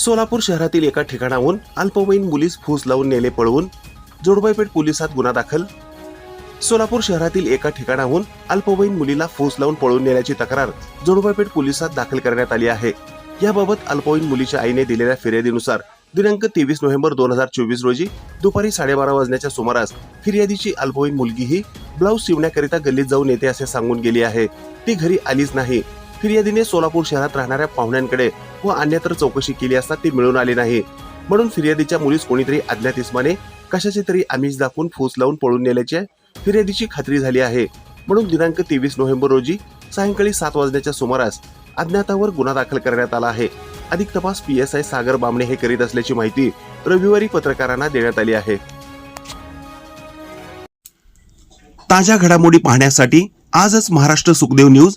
सोलापूर शहरातील एका ठिकाणाहून अल्पवयीन मुलीस फूस लावून नेले पळवून जोडबाईपेठ पोलिसात गुन्हा दाखल. सोलापूर शहरातील एका ठिकाणाहून अल्पवयीन मुलीला फूस लावून पळून नेल्याची तक्रार जोडबाईपेठ पोलिसात दाखल करण्यात आली आहे. याबाबत अल्पवयीन मुलीच्या आईने दिलेल्या फिर्यादीनुसार दिनांक तेवीस नोव्हेंबर दोन हजार चोवीस रोजी दुपारी साडेबारा वाजण्याच्या सुमारास फिर्यादीची अल्पवयीन मुलगी ही ब्लाऊज शिवण्याकरिता गल्लीत जाऊन येते असे सांगून गेली आहे. ती घरी आलीच नाही. फिर्यादीने सोलापूर शहरात राहणाऱ्या पाहुण्यांकडे व अन्यत्र चौकशी केली असता ती मिळून आली नाही. म्हणून फिर्यादीच्या मुलीस कोणीतरी अज्ञात इस्माने कशाचे तरी आमिष दाखवून फूस लावून पळून नेल्याची फिर्यादीची खात्री झाली आहे. म्हणून दिनांक तेवीस नोव्हेंबर रोजी सायंकाळी सात वाजण्याच्या सुमारास अज्ञातावर गुन्हा दाखल करण्यात आला आहे. अधिक तपास P S I Sagar Bamne हे करीत असल्याची माहिती रविवारी पत्रकारांना देण्यात आली आहे. ताज्या घडामोडी पाहण्यासाठी आजच महाराष्ट्र सुखदेव न्यूज